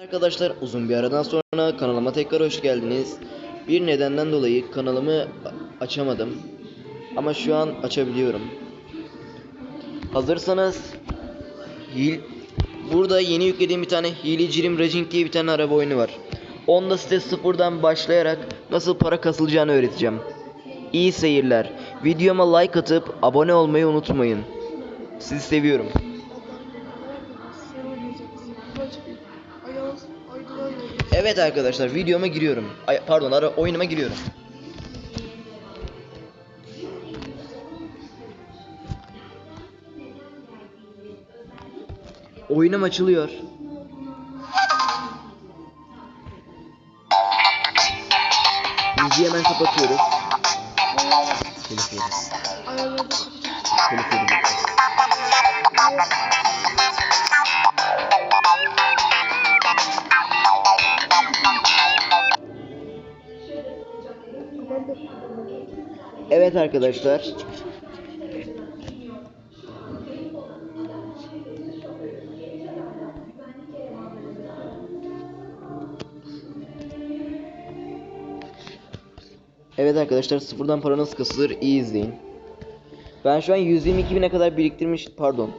Arkadaşlar uzun bir aradan sonra kanalıma tekrar hoş geldiniz. Bir nedenden dolayı kanalımı açamadım. Ama şu an açabiliyorum. Hazırsanız burada yeni yüklediğim bir tane Hilecirim Racing diye bir tane araba oyunu var. Onda size sıfırdan başlayarak nasıl para kasılacağını öğreteceğim. İyi seyirler. Videoma like atıp abone olmayı unutmayın. Sizi seviyorum. Evet arkadaşlar videoma giriyorum. Ay, pardon ara oyunuma giriyorum. Oyunum açılıyor. Müziği hemen kapatıyoruz. Telif yeriz. Telif yeriz. Evet arkadaşlar. Evet arkadaşlar sıfırdan para nasıl kasılır iyi izleyin. Ben şu an 122 bine kadar biriktirmiş pardon.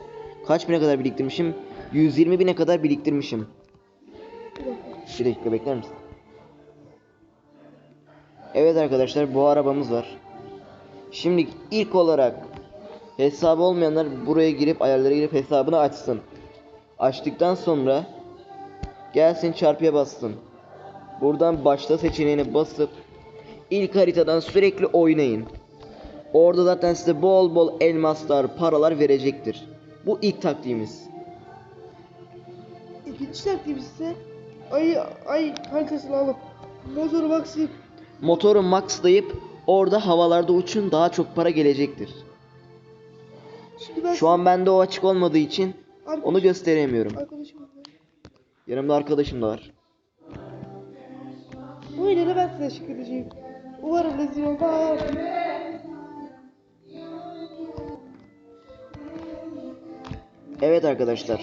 Kaç bine kadar biriktirmişim? 120 bine kadar biriktirmişim. Bir dakika. Bekler misin? Evet arkadaşlar bu arabamız var. Şimdi ilk olarak hesabı olmayanlar buraya girip ayarlara girip hesabını açsın. Açtıktan sonra gelsin çarpıya bassın. Buradan başla seçeneğine basıp ilk haritadan sürekli oynayın. Orada zaten size bol bol elmaslar, paralar verecektir. Bu ilk taktiğimiz. İkinci taktiğimiz ise ay ay haritasını alıp motoru maxlayıp Motoru maxlayıp orada havalarda uçun daha çok para gelecektir. şimdi ben Şu an bende o açık olmadığı için Arkadaş- onu gösteremiyorum. arkadaşım var. Yanımda arkadaşım da var. bu ileri ben size teşekkür edeceğim. Umarım rezil olmaz. Evet arkadaşlar.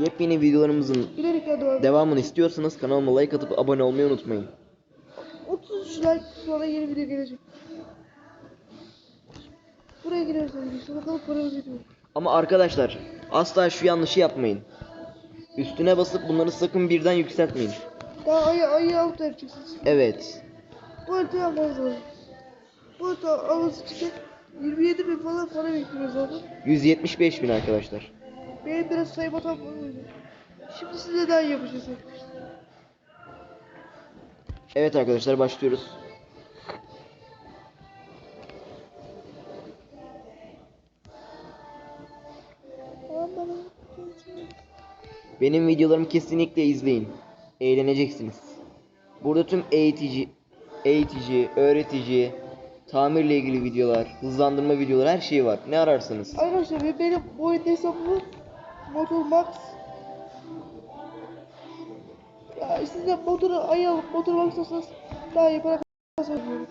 Yepyeni videolarımızın devamını istiyorsanız kanalıma like atıp abone olmayı unutmayın. 33 like sonra yeni video gelecek. Buraya gireriz arkadaşlar. Bakalım paramız ediyor. Ama arkadaşlar asla şu yanlışı yapmayın. Üstüne basıp bunları sakın birden yükseltmeyin. Daha ayı ayı da yapacaksınız. Evet. Bu arada yapmanız lazım. Bu arada alması için 27 bin falan para bekliyoruz abi. 175 bin arkadaşlar. Benim biraz o yüzden. Şimdi size daha yapacağız arkadaşlar. Evet arkadaşlar başlıyoruz. Benim videolarımı kesinlikle izleyin. Eğleneceksiniz. Burada tüm eğitici, eğitici, öğretici, tamirle ilgili videolar, hızlandırma videoları her şey var. Ne ararsanız. Arkadaşlar benim, bu oyunda hesabım Motor Max. Ya siz de motoru ayı alıp Motor Max olsanız daha iyi para kazanıyorum.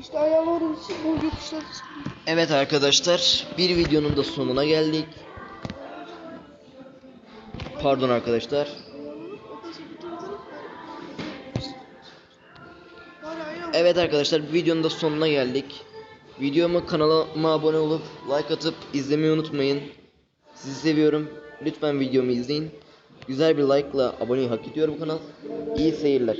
İşte ayarladığım için bu yokuşlar. Evet arkadaşlar, bir videonun da sonuna geldik. Pardon arkadaşlar. Evet arkadaşlar, videonun da sonuna geldik. Videoma kanalıma abone olup like atıp izlemeyi unutmayın. Sizi seviyorum. Lütfen videomu izleyin. Güzel bir like'la aboneyi hak ediyor bu kanal. İyi seyirler.